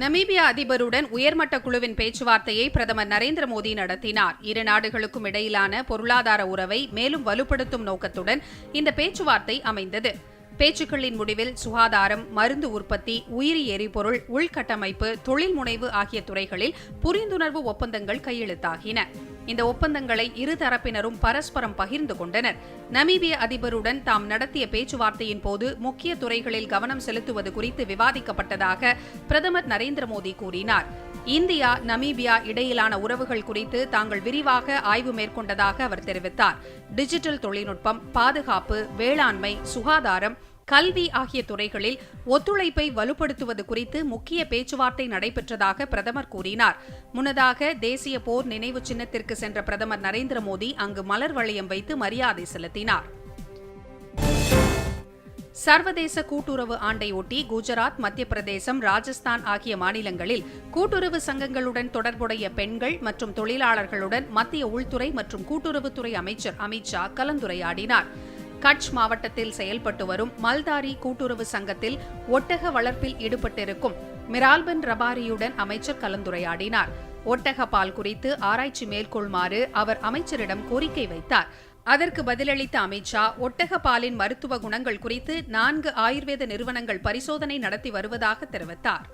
நமீபியா அதிபருடன் உயர்மட்ட குழுவின் பேச்சுவார்த்தையை பிரதமர் நரேந்திர மோடி நடத்தினார். இரு நாடுகளுக்கும் இடையிலான பொருளாதார உறவை மேலும் வலுப்படுத்தும் நோக்கத்துடன் இந்த பேச்சுவார்த்தை அமைந்தது. பேச்சுக்களின் முடிவில் சுகாதாரம் மருந்து உற்பத்தி உயிரி எரிபொருள் உள்கட்டமைப்பு தொழில் முனைவு ஆகிய துறைகளில் புரிந்துணர்வு ஒப்பந்தங்கள் கையெழுத்தாகின. இந்த ஒப்பந்தங்களை இரு தரப்பினரும் பரஸ்பரம் பகிர்ந்து கொண்டனர். நமீபிய அதிபருடன் தாம் நடத்திய பேச்சுவார்த்தையின் போது முக்கிய துறைகளில் கவனம் செலுத்துவது குறித்து விவாதிக்கப்பட்டதாக பிரதமர் நரேந்திர மோடி கூறினார். இந்தியா நமீபியா இடையிலான உறவுகள் குறித்து தாங்கள் விரிவாக ஆய்வு மேற்கொண்டதாக அவர் தெரிவித்தார். டிஜிட்டல் தொழில்நுட்பம் பாதுகாப்பு வேளாண்மை சுகாதாரம் கல்வி ஆகிய துறைகளில் ஒத்துழைப்பை வலுப்படுத்துவது குறித்து முக்கிய பேச்சுவார்த்தை நடைபெற்றதாக பிரதமர் கூறினார். முன்னதாக தேசிய போர் நினைவு சின்னத்திற்கு சென்ற பிரதமர் நரேந்திர மோடி அங்கு மலர் வளையம் வைத்து மரியாதை செலுத்தினார். சர்வதேச கூட்டுறவு ஆண்டையொட்டி குஜராத் மத்திய பிரதேசம் ராஜஸ்தான் ஆகிய மாநிலங்களில் கூட்டுறவு சங்கங்களுடன் தொடர்புடைய பெண்கள் மற்றும் தொழிலாளர்களுடன் மத்திய உள்துறை மற்றும் கூட்டுறவுத்துறை அமைச்சர் அமித்ஷா கலந்துரையாடினார். கட்ச் மாவட்டத்தில் செயல்பட்டு வரும் மல்தாரி கூட்டுறவு சங்கத்தில் ஒட்டக வளர்ப்பில் ஈடுபட்டிருக்கும் மிரால்பன் ரபாரியுடன் அமைச்சர் கலந்துரையாடினார். ஒட்டக பால் குறித்து ஆராய்ச்சி மேற்கொள்ளுமாறு அவர் அமைச்சரிடம் கோரிக்கை வைத்தார். அதற்கு பதிலளித்த அமித்ஷா ஒட்டக பாலின் மருத்துவ குணங்கள் குறித்து நான்கு ஆயுர்வேத நிறுவனங்கள் பரிசோதனை நடத்தி வருவதாக தெரிவித்தார்.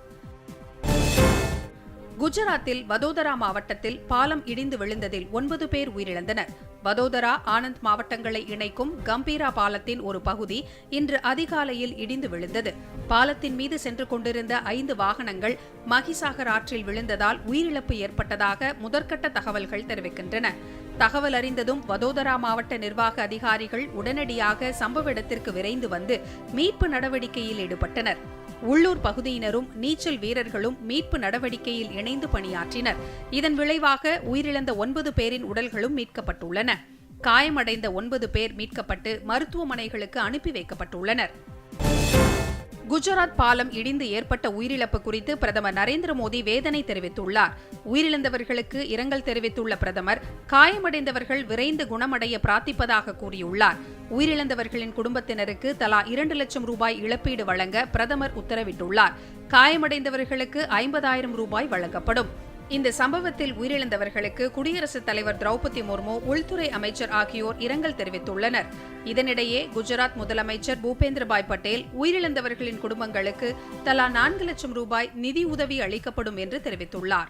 குஜராத்தில் வதோதரா மாவட்டத்தில் பாலம் இடிந்து விழுந்ததில் ஒன்பது பேர் உயிரிழந்தனர். வதோதரா ஆனந்த் மாவட்டங்களை இணைக்கும் கம்பீரா பாலத்தின் ஒரு பகுதி இன்று அதிகாலையில் இடிந்து விழுந்தது. பாலத்தின் மீது சென்று கொண்டிருந்த ஐந்து வாகனங்கள் மகிசாகர் ஆற்றில் விழுந்ததால் உயிரிழப்பு ஏற்பட்டதாக முதற்கட்ட தகவல்கள் தெரிவிக்கின்றன. தகவல் அறிந்ததும் வதோதரா மாவட்ட நிர்வாக அதிகாரிகள் உடனடியாக சம்பவ இடத்திற்கு விரைந்து வந்து மீட்பு நடவடிக்கையில் ஈடுபட்டனர். உள்ளூர் பகுதியினரும் நீச்சல் வீரர்களும் மீட்பு நடவடிக்கையில் இணைந்து பணியாற்றினர். இதன் விளைவாக உயிரிழந்த ஒன்பது பேரின் உடல்களும் மீட்கப்பட்டுள்ளன. காயமடைந்த ஒன்பது பேர் மீட்கப்பட்டு மருத்துவமனைகளுக்கு அனுப்பி வைக்கப்பட்டுள்ளனர். குஜராத் பாலம் இடிந்து ஏற்பட்ட உயிரிழப்பு குறித்து பிரதமர் நரேந்திர மோடி வேதனை தெரிவித்துள்ளார். உயிரிழந்தவர்களுக்கு இரங்கல் தெரிவித்துள்ள பிரதமர் காயமடைந்தவர்கள் விரைந்து குணமடைய பிரார்த்திப்பதாக கூறியுள்ளார். உயிரிழந்தவர்களின் குடும்பத்தினருக்கு தலா இரண்டு லட்சம் ரூபாய் இழப்பீடு வழங்க பிரதமர் உத்தரவிட்டுள்ளார். காயமடைந்தவர்களுக்கு ஐம்பதாயிரம் ரூபாய் வழங்கப்படும். இந்த சம்பவத்தில் உயிரிழந்தவர்களுக்கு குடியரசுத் தலைவர் திரௌபதி முர்மு உள்துறை அமைச்சர் ஆகியோர் இரங்கல் தெரிவித்துள்ளனர். இதனிடையே குஜராத் முதலமைச்சர் பூபேந்திரபாய் பட்டேல் உயிரிழந்தவர்களின் குடும்பங்களுக்கு தலா நான்கு லட்சம் ரூபாய் நிதி உதவி அளிக்கப்படும் என்று தெரிவித்துள்ளார்.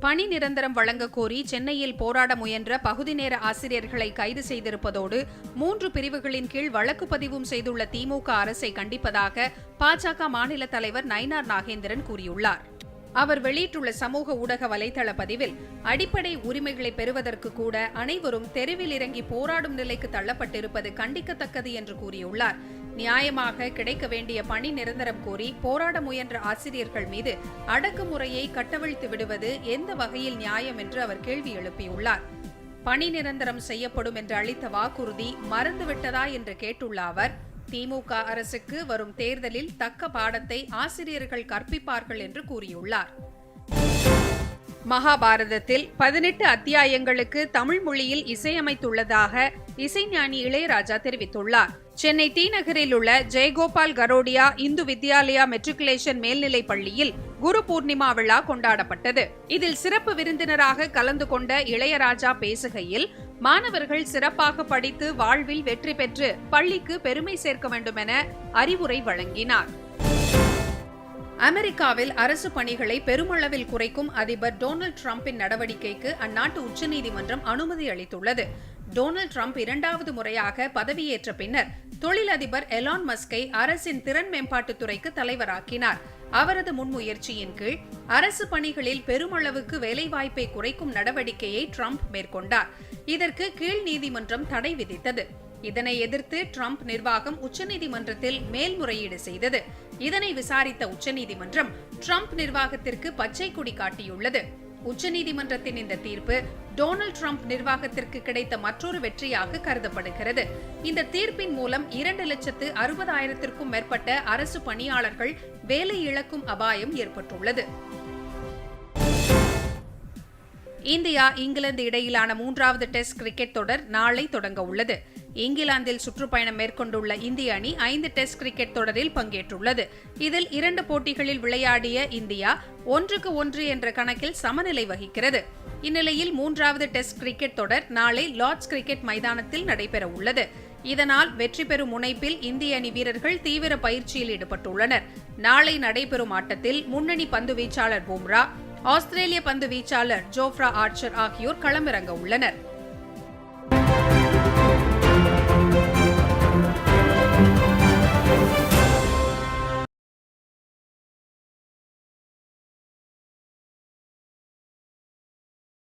பணி நிரந்தரம் வழங்க கோரி சென்னையில் போராட முயன்ற பகுதி நேர ஆசிரியர்களை கைது செய்திருப்பதோடு மூன்று பிரிவுகளின் கீழ் வழக்கு பதிவும் செய்துள்ள திமுக அரசை கண்டிப்பதாக பாஜக மாநில தலைவர் நயினார் நாகேந்திரன் கூறியுள்ளார். அவர் வெளியிட்டுள்ள சமூக ஊடக வலைதள பதிவில் அடிப்படை உரிமைகளை பெறுவதற்கு கூட அனைவரும் தெருவில் இறங்கி போராடும் நிலைக்கு தள்ளப்பட்டிருப்பது கண்டிக்கத்தக்கது என்று கூறியுள்ளார். நியாயமாக கிடைக்க வேண்டிய பணி நிரந்தரம் கோரி போராட முயன்ற ஆசிரியர்கள் மீது அடக்குமுறையை கட்டவிழ்த்து விடுவது எந்த வகையில் நியாயம் என்று அவர் கேள்வி எழுப்பியுள்ளார். பணி நிரந்தரம் செய்யப்படும் என்று அளித்த வாக்குறுதி மறந்துவிட்டதா என்று கேட்டுள்ள அவர் திமுக அரசுக்கு வரும் தேர்தலில் தக்க பாடத்தை ஆசிரியர்கள் கற்பிப்பார்கள் என்று கூறியுள்ளார். மகாபாரதத்தில் பதினெட்டு அத்தியாயங்களுக்கு தமிழ் மொழியில் இசையமைத்துள்ளதாக இசைஞானி இளையராஜா தெரிவித்துள்ளார். சென்னை டி நகரில் உள்ள ஜெயகோபால் கரோடியா இந்து வித்யாலயா மெட்ரிகுலேஷன் மேல்நிலைப் பள்ளியில் குரு பூர்ணிமா விழா கொண்டாடப்பட்டது. இதில் சிறப்பு விருந்தினராக கலந்து கொண்ட இளையராஜா பேசுகையில் மாணவர்கள் சிறப்பாக படித்து வாழ்வில் வெற்றி பெற்று பள்ளிக்கு பெருமை சேர்க்க வேண்டும் என அறிவுரை வழங்கினார். அமெரிக்காவில் அரசு பணிகளை பெருமளவில் குறைக்கும் அதிபர் டொனால்டு டிரம்பின் நடவடிக்கைக்கு அந்நாட்டு உச்சநீதிமன்றம் அனுமதி அளித்துள்ளது. டொனால்டு டிரம்ப் இரண்டாவது முறையாக பதவியேற்ற பின்னர் தொழிலதிபர் எலான் மஸ்கை அரசின் திறன் மேம்பாட்டுத் துறைக்கு தலைவராக்கினார். அவரது முன்முயற்சியின் கீழ் அரசு பணிகளில் பெருமளவுக்கு வேலைவாய்ப்பை குறைக்கும் நடவடிக்கையை ட்ரம்ப் மேற்கொண்டார். இதற்கு கீழ் நீதிமன்றம் தடை விதித்தது. இதனை எதிர்த்து ட்ரம்ப் நிர்வாகம் உச்சநீதிமன்றத்தில் மேல்முறையீடு செய்தது. இதனை விசாரித்த உச்சநீதிமன்றம் ட்ரம்ப் நிர்வாகத்திற்கு பச்சை கொடி காட்டியுள்ளது. உச்சநீதிமன்றத்தின் இந்த தீர்ப்பு டொனால்ட் ட்ரம்ப் நிர்வாகத்திற்கு கிடைத்த மற்றொரு வெற்றியாக கருதப்படுகிறது. இந்த தீர்ப்பின் மூலம் இரண்டு லட்சத்து அறுபதாயிரத்திற்கும் மேற்பட்ட அரசு பணியாளர்கள் வேலை இழக்கும் அபாயம் ஏற்பட்டுள்ளது. இந்தியா இங்கிலாந்து இடையிலான மூன்றாவது டெஸ்ட் கிரிக்கெட் தொடர் நாளை தொடங்க உள்ளது. இங்கிலாந்தில் சுற்றுப்பயணம் மேற்கொண்டுள்ள இந்திய அணி ஐந்து டெஸ்ட் கிரிக்கெட் தொடரில் பங்கேற்றுள்ளது. இதில் இரண்டு போட்டிகளில் விளையாடிய இந்தியா ஒன்றுக்கு ஒன்று என்ற கணக்கில் சமநிலை வகிக்கிறது. இந்நிலையில் மூன்றாவது டெஸ்ட் கிரிக்கெட் தொடர் நாளை லார்ட்ஸ் கிரிக்கெட் மைதானத்தில் நடைபெற உள்ளது. இதனால் வெற்றி பெறும் முனைப்பில் இந்திய அணி வீரர்கள் தீவிர பயிற்சியில் ஈடுபட்டுள்ளனர். நாளை நடைபெறும் ஆட்டத்தில் முன்னணி பந்து வீச்சாளர் பும்ரா ஆஸ்திரேலிய பந்து வீச்சாளர் ஜோஃப்ரா ஆர்ச்சர் ஆகியோர் களமிறங்க உள்ளனர்.